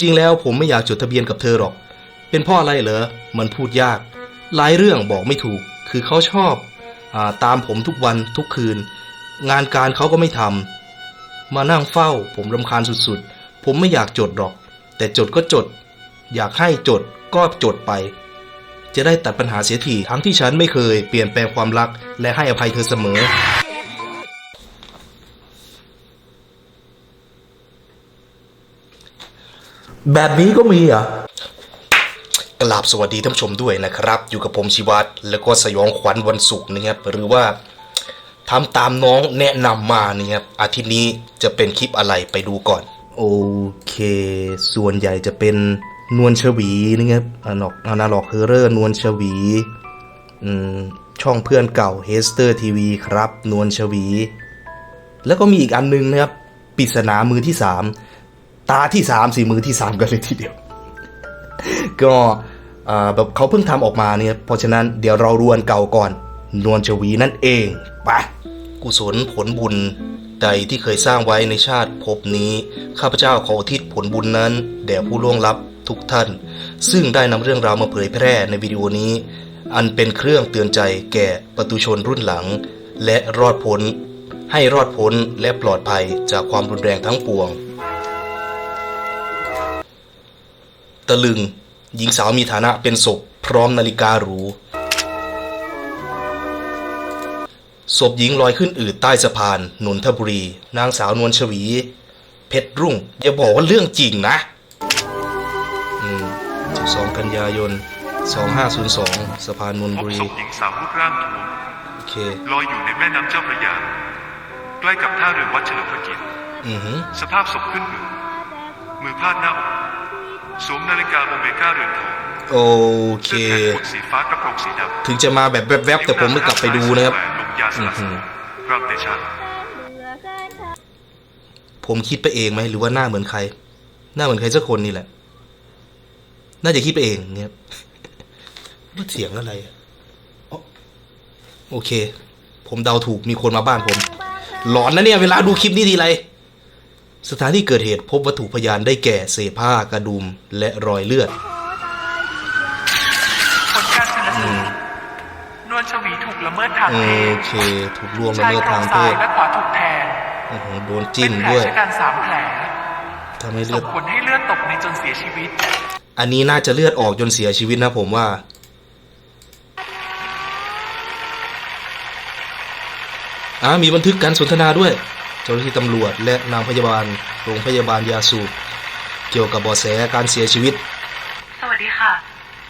จริงแล้วผมไม่อยากจดทะเบียนกับเธอหรอก เป็นพ่ออะไรเหรอ มันพูดยาก หลายเรื่องบอกไม่ถูก คือเขาชอบอาตามผมทุกวันทุกคืน งานการเขาก็ไม่ทำ มานั่งเฝ้า ผมรำคาญสุดๆ ผมไม่อยากจดหรอก แต่จดก็จด อยากให้จดก็จดไป จะได้ตัดปัญหาเสียทีทั้งที่ฉันไม่เคยเปลี่ยนแปลงความรักและให้อภัยเธอเสมอ แบบนี้ก็มีอะกราบสวัสดีท่านผู้ชมด้วยนะครับ อยู่กับผมชิวัตรแล้วก็สยองขวัญวันศุกร์นะครับหรือว่าทำตามน้องแนะนำมานี่ครับอาทิตย์นี้จะเป็นคลิปอะไรไปดูก่อน โอเค ส่วนใหญ่จะเป็นนวลชวีนะครับอนาล็อกอนาล็อกเฮอร์เรอร์นวลชวีอืมช่องเพื่อนเก่าเฮสเตอร์ทีวีครับ นวลชวี แล้วก็มีอีกอันนึงนะครับปริศนามือที่สาม ตาที่สามสี่มือที่สามกันเลยทีเดียว ก็แบบเขาเพิ่งทำออกมาเนี่ยเพราะฉะนั้นเดี๋ยวเรารวนเก่าก่อน นวลชวีนั่นเองไปกุศลผลบุญใดที่เคยสร้างไว้ในชาติภพนี้ ข้าพเจ้าขออุทิศผลบุญนั้น แด่ผู้ล่วงลับทุกท่าน ซึ่งได้นำเรื่องราวมาเผยแพร่ในวิดีโอนี้ อันเป็นเครื่องเตือนใจแก่ประตุชนรุ่นหลัง และรอดพ้น ให้รอดพ้นและปลอดภัยจากความรุนแรงทั้งปวง ตะลึง หญิงสาวมีฐานะเป็นศพพร้อมนาฬิกาหรูศพหญิงลอยขึ้นอืดใต้สะพานนนทบุรี นางสาวนวลชวี เพชรรุ่ง อย่าบอกว่าเรื่องจริงนะ อืม12กันยายน 2502 สะพานนนทพบบุรีศพหญิงสาวรูปร่างท้วมโอเคลอยอยู่ในแม่น้ำเจ้าพระยา ใกล้กับท่าเรือวัดเฉลิมพระเกียรติอือหือสภาพศพขึ้นอืดมือพาดหน้าอก สวมนาฬิกาโอเมก้าเรือนทองโอเคเสื้อแขนกุดสีฟ้ากระโปรงสีดำถึงจะมาแบบแวบๆ แต่ผมไม่กลับไปดูนะครับแหวนลงยาสลัดอื้อหือพระเดชะผมคิดไปเองไหมหรือว่าหน้าเหมือนใคร หน้าเหมือนใครสักคนนี่แหละ น่าจะคิดไปเองเนี่ย ว่าเสียงอะไรอะอ๋อโอเค ผมเดาถูกมีคนมาบ้านผม หลอนนะเนี่ย เวลาดูคลิปนี้ทีไร สถานที่เกิดเหตุพบวัตถุพยานได้แก่เศษผ้ากระดุมและรอยเลือด ผลการชนสูตรนวลชวีถูกละเมิดทางโอเพศเค ถูกล่วงละชายเมิดโครทางงเพซ้ายศและขวาถูกแทงโอ้โหโดนเป็จิ้นมแผลด้วยชะกันสามแผลทำให้เลืส่อดงผลให้เลือดตกในจนเสียชีวิต อันนี้น่าจะเลือดออกจนเสียชีวิตนะผมว่า อ่ามีบันทึกการสนทนาด้วยเจ้าหน้าที่ตำรวจ และนางพยาบาลโรงพยาบาลยาสูบเกี่ยวกับเบาะแสการเสียชีวิต สวัสดีค่ะ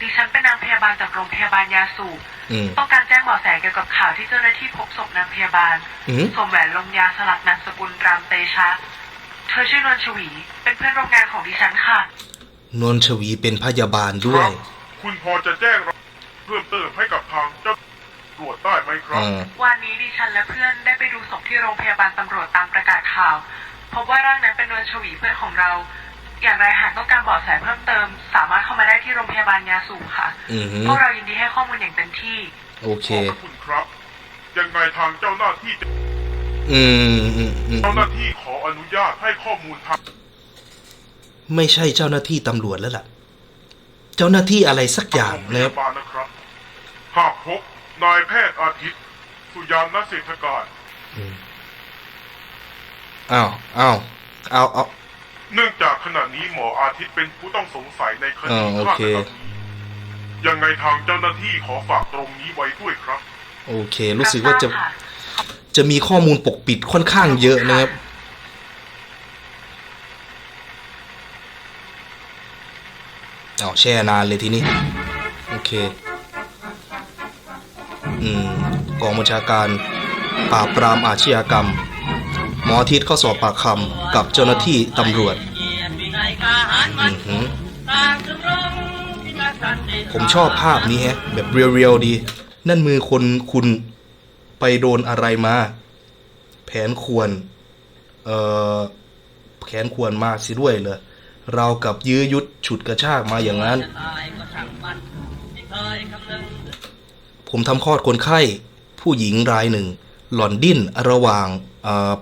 ดิฉันเป็นนางพยาบาลจากโรงพยาบาลยาสูบอืม ต้องการแจ้งเบาะแสเกี่ยวกับข่าวที่เจ้าหน้าที่พบศพนางพยาบาลอืม สวมแหวนลงยาสลัดนามสกุลรามเตชะ เธอชื่อนวลชวี เป็นเพื่อนร่วมงานของดิฉันค่ะ นนชวีเป็นพยาบาลด้วย คุณพอจะแจ้งเพิ่มเติมให้กับทางเจ้า ตรวจได้ไหมครับอ่าวันนี้ดิฉันและเพื่อนได้ไปดูศพที่โรงพยาบาลตำรวจตามประกาศข่าว พบว่าร่างนั้นเป็นนวลชวีเพื่อนของเรา อย่างไรหากต้องการเบาะแสเพิ่มเติม สามารถเข้ามาได้ที่โรงพยาบาลยาสูบค่ะอือหือพวกเรายินดีให้ข้อมูลอย่างเต็มที่ โอเค ขอบพระคุณครับ ยังไงทางเจ้าหน้าที่จะอืมอืมอืมเจ้าหน้าที่ขออนุญาตให้ข้อมูลทางไม่ใช่เจ้าหน้าที่ตำรวจแล้วล่ะ เจ้าหน้าที่อะไรสักอย่างโรงพนะครับ ยาบาลนะครับ หากพบ นายแพทย์อาทิตย์ สุยานเศรษฐการอ้าวอ้าวเอาเอาเนื่องจากขณะนี้หมออาทิตย์เป็นผู้ต้องสงสัยในคอ่าดีโอฆาเคตกรรมนี้ยังไงทางเจ้าหน้าที่ขอฝากตรงนี้ไว้ด้วยครับ โอเค รู้สึกว่าจะรับทราบค่จะมีข้อมูลปกปิดค่อนข้างเยอะนะครับเอาแช่นานเลยทีนี้ โอเค อกองบัญชาการปราบปรามอาชญากรรม หมออาทิตย์เข้าสอบปากคำกับเจ้าหน้าที่ตำรวจ ผมชอบภาพนี้ฮะ แบบเรียวๆดี นั่นมือคนคุณไปโดนอะไรมา แผนควร เอ่อ แขนควรมากสิด้วยเลยเรากับยื้อยุดฉุดกระชากมาอย่างนั้น ผมทำคลอดคนไข้ ผู้หญิงรายหนึ่ง หล่อนดิ้นระหว่าง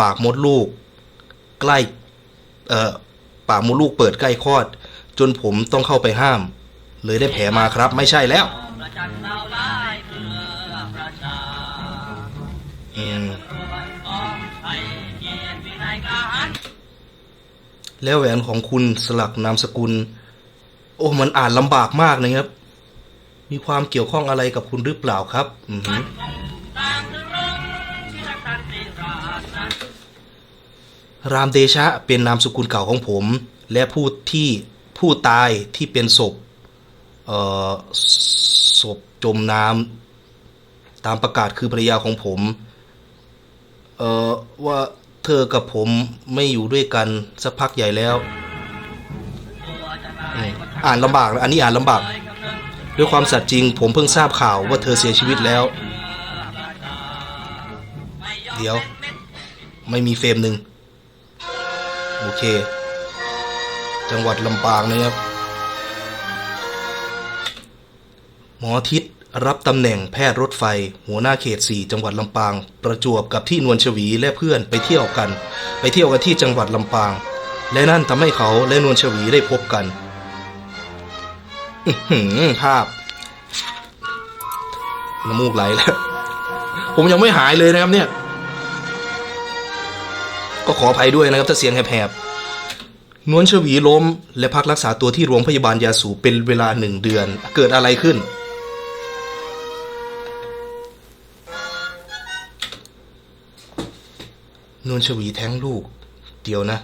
ปากมดลูก ใกล้ปากมดลูกเปิดใกล้คลอด จนผมต้องเข้าไปห้าม เลยได้แผลมาครับไม่ใช่แล้วแล้วแหวนของคุณสลักนามสกุล โอ้มันอ่านลำบากมากนะครับ มีความเกี่ยวข้องอะไรกับคุณหรือเปล่าครับ อือหือรามเดชะเป็นนามสกุลเก่าของผม และผู้ที่ผู้ตายที่เป็นศพเอ่อศพจมน้ำตามประกาศคือภรรยาของผมเอ่อว่าเธอกับผมไม่อยู่ด้วยกันสักพักใหญ่แล้ว อ่านลำบากนะอันนี้อ่านลำบาก ด้วยความสัตย์จริง ผมเพิ่งทราบข่าวว่าเธอเสียชีวิตแล้ว เดี๋ยว ไม่มีเฟรมหนึ่งโอเค จังหวัดลำปางนะครับ หมอทิศรับตำแหน่งแพทย์รถไฟ หัวหน้าเขต 4 จังหวัดลำปาง ประจวบกับที่นวลชวีและเพื่อนไปเที่ยวกัน ไปเที่ยวกันที่จังหวัดลำปาง และนั่นทำให้เขาและนวลชวีได้พบกัน ภาพน้ำมูกไหลแล้ว ผมยังไม่หายเลยนะครับเนี่ย ก็ขออภัยด้วยนะครับถ้าเสียงแหบๆนวลชวีล้ม และพักรักษาตัวที่โรงพยาบาลยาสูเป็นเวลาหนึ่งเดือน เกิดอะไรขึ้น นวลชวีแท้งลูก เดียวนะ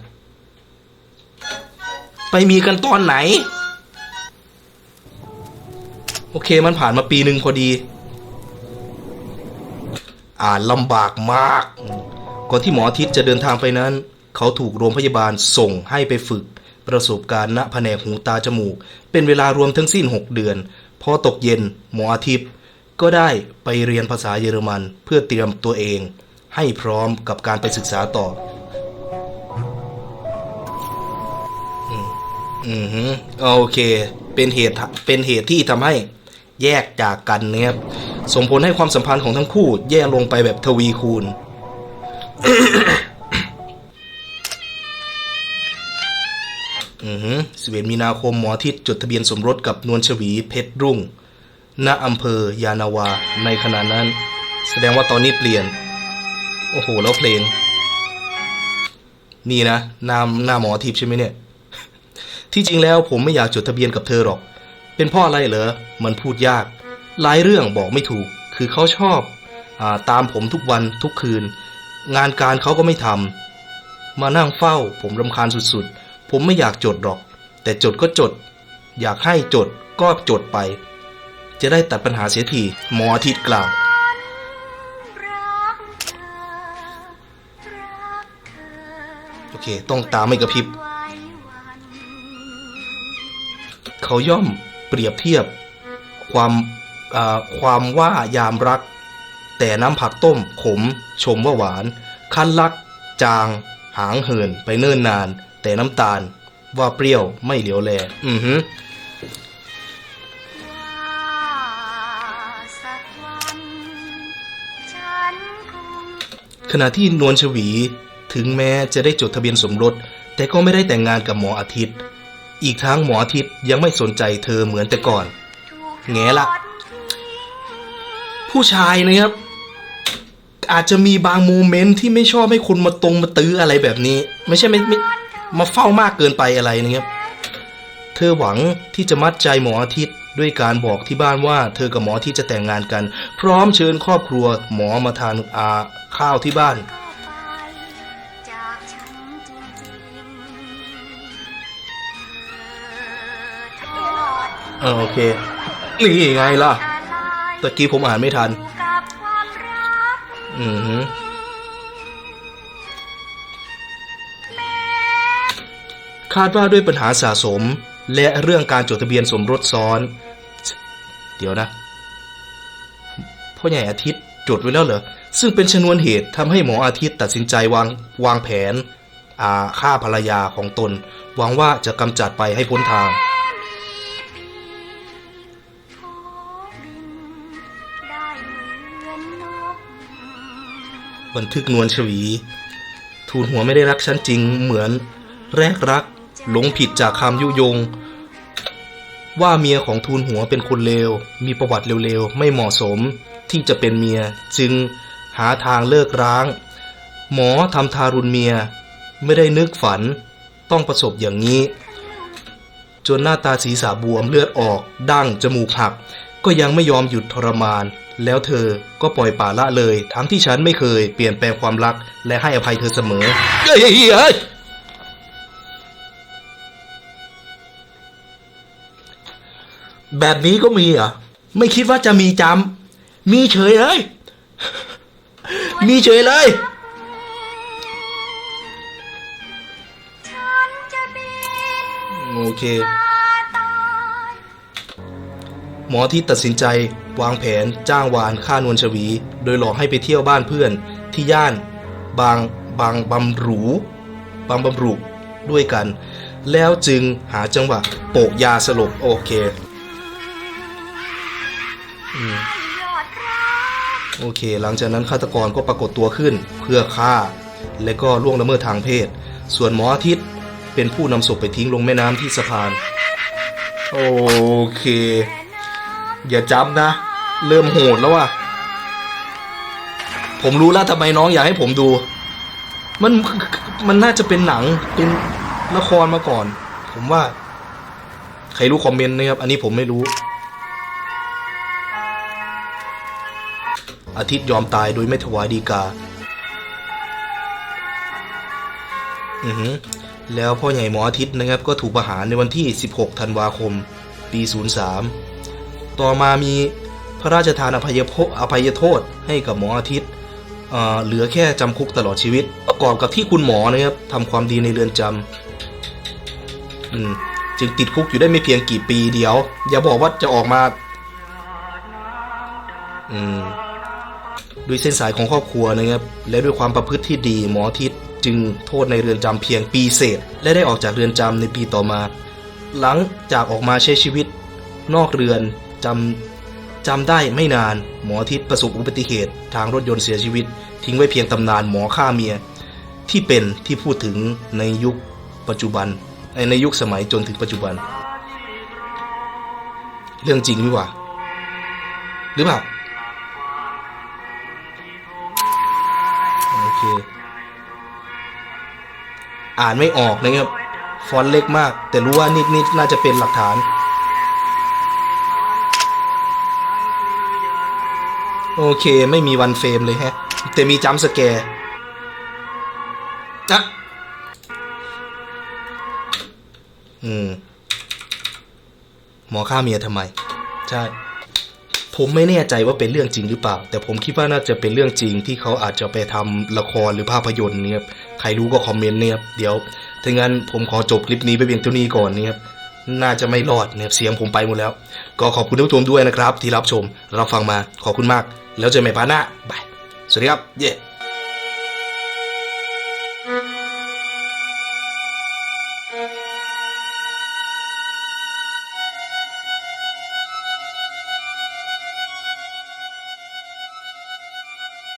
ไปมีกันตอนไหน โอเคมันผ่านมาปีหนึ่งพอดี อ่านลำบากมาก ก่อนที่หมอทิศจะเดินทางไปนั้น เขาถูกโรงพยาบาลส่งให้ไปฝึก ประสบการณ์ณแผนกหูตาจมูก เป็นเวลารวมทั้งสิ้น 6 เดือน พอตกเย็นหมออาทิตย์ ก็ได้ไปเรียนภาษาเยอรมันเพื่อเตรียมตัวเอง ให้พร้อมกับการไปศึกษาต่อ อืมอือฮึโอเค เป็นเหตุเป็นเหตุที่ทำให้ แยกจากกันนะครับส่งผลให้ความสัมพันธ์ของทั้งคู่ แย่ลงไปแบบทวีคูณ อือฮึสิบเอ็ดมีนาคมหมอทิศจดทะเบียนสมรสกับนวลชวีเพชรรุ่ง ณอำเภอยานาวา ในขณะนั้น แสดงว่าตอนนี้เปลี่ยน โอ้โห แล้วเพลง นี่นะนามหน้าหมอทิพย์ใช่ไหมเนี่ย ที่จริงแล้วผมไม่อยากจดทะเบียนกับเธอหรอก เป็นพ่ออะไรเหรอ มันพูดยาก หลายเรื่องบอกไม่ถูก คือเขาชอบอาตามผมทุกวันทุกคืน งานการเขาก็ไม่ทำ มานั่งเฝ้า ผมรำคาญสุดๆ ผมไม่อยากจดหรอก แต่จดก็จด อยากให้จดก็จดไป จะได้ตัดปัญหาเสียทีหมออาทิตย์กล่าวรักรโอเค ต้องตามไม่กระพริบ เขาย่อม ปรียบเทียบความความว่ายามรัก แต่น้ำผักต้มขมชมว่าหวาน คั้นรัก จาง หางเหินไปเนิ่นนาน แต่น้ำตาลว่าเปรี้ยวไม่เหลียวแล อือฮึขณะที่นวลชวีถึงแม้จะได้จดทะเบียนสมรส แต่ก็ไม่ได้แต่งงานกับหมออาทิตย์ อีกทั้งหมออาทิตย์ยังไม่สนใจเธอเหมือนแต่ก่อนถูกแง่ละทอดทิ้งผู้ชายนะครับ อาจจะมีบางโมเมนต์ที่ไม่ชอบให้คนมาตรงมาตื้ออะไรแบบนี้ ไม่ใช่ไม่ไม่มาเฝ้ามากเกินไปอะไรนะครับเธอหวังที่จะมัดใจหมออาทิตย์ด้วยการบอกที่บ้านว่า เธอกับหมออาทิตย์จะแต่งงานกัน พร้อมเชิญครอบครัวหมอมาทานอาข้าวที่บ้าน ออโอเค นี่ไงล่ะ ตะกี้ผมอ่านไม่ทันคามรักอือฮึแม้คาดว่าด้วยปัญหาสะสม และเรื่องการจดทะเบียนสมรสซ้อน เดี๋ยวนะพ่อใหญ่อาทิตย์จดไว้แล้วเหรอ ซึ่งเป็นชนวนเหตุทำให้หมออาทิตย์ตัดสินใจวางวางแผนอาฆ่าภรรยาของตน หวังว่าจะกำจัดไปให้พ้นทาง บันทึกนวลชวี ทูลหัวไม่ได้รักฉันจริงเหมือนแรกรัก หลงผิดจากคำยุยง ว่าเมียของทูลหัวเป็นคนเลว มีประวัติเร็วๆ ไม่เหมาะสมที่จะเป็นเมียจึงหาทางเลิกร้าง หมอทำทารุณเมีย ไม่ได้นึกฝันต้องประสบอย่างนี้ จนหน้าตาศีรษะบวมเลือดออก ดั้งจมูกหัก ก็ยังไม่ยอมหยุดทรมาน แล้วเธอก็ปล่อยป่าละเลย ทั้งที่ฉันไม่เคยเปลี่ยนแปลงความรัก และให้อภัยเธอเสมอเฮ้ยเฮ้ยเฮ้ยแบบนี้ก็มีเหรอะไม่คิดว่าจะมีจำ มีเฉยเลย มีเฉยเลยฉันจะบินโอเคมาตาย หมอที่ตัดสินใจวางแผนจ้างวานฆ่านวลชวี โดยหลอกให้ไปเที่ยวบ้านเพื่อนที่ย่าน บางบางบำรูบางบำรุด้วยกัน แล้วจึงหาจังหวะโปะยาสลบโอเคโอเค หลังจากนั้นฆาตกรก็ปรากฏตัวขึ้นเพื่อฆ่า และก็ล่วงละเมิดทางเพศ ส่วนหมออาทิตย์เป็นผู้นำศพไปทิ้งลงแม่น้ำที่สะพาน โอเค อย่าจำนะ เริ่มโหดแล้วว่ะ ผมรู้แล้วทำไมน้องอยากให้ผมดู มันมันน่าจะเป็นหนังเป็นละครมาก่อน ผมว่า ใครรู้คอมเมนต์นะครับ อันนี้ผมไม่รู้ อาทิตย์ยอมตายโดยไม่ถวายดีกา อือหือแล้วพ่อใหญ่หมออาทิตย์นะครับ ก็ถูกประหารในวันที่ 16 ธันวาคม ปี 03 ต่อมามีพระราชทานอภัยโทษอภัยโทษให้กับหมออาทิตย์เหลือแค่จำคุกตลอดชีวิต ประกอบกับที่คุณหมอนะครับทำความดีในเรือนจำจึงติดคุกอยู่ได้ไม่เพียงกี่ปีเดียว อย่าบอกว่าจะออกมาด้วยเส้นสายของครอบครัวนะครับและด้วยความประพฤติที่ดีหมออาทิตย์จึงโทษในเรือนจำเพียงปีเศษ และได้ออกจากเรือนจำในปีต่อมา หลังจากออกมาใช้ชีวิตนอกเรือน จำจำได้ไม่นานหมออาทิตประสบอุบัติเหตุ ทางรถยนต์เสียชีวิต ทิ้งไว้เพียงตำนานหมอฆ่าเมีย ที่เป็นที่พูดถึงในยุคปัจจุบันในในยุคสมัยจนถึงปัจจุบัน เรื่องจริงหรือเปล่าหรือเปล่าโอเคอ่านไม่ออกนะครับฟอนต์เล็กมาก แต่รู้ว่านี่นี่น่าจะเป็นหลักฐาน โอเคไม่มีวันเฟรมเลยฮะ แต่มีจัมป์สแกร์อะอืม หมอฆ่าเมียทำไม ใช่ ผมไม่แน่ใจว่าเป็นเรื่องจริงหรือเปล่า แต่ผมคิดว่าน่าจะเป็นเรื่องจริงที่เขาอาจจะไปทำละครหรือภาพยนตร์เนี่ยครับใครรู้ก็คอมเมนต์เนี่ยครับเดี๋ยวถ้างั้นผมขอจบคลิปนี้ไปเพียงเท่านี้ก่อนเนี่ยครับน่าจะไม่รอดเนี่ยเสียงผมไปหมดแล้ว ก็ขอบคุณทุกท่านด้วยนะครับ ที่รับชมรับฟังมาขอบคุณมาก แล้วเจอกันใหม่พาร์ทหน้าบายสวัสดีครับเย้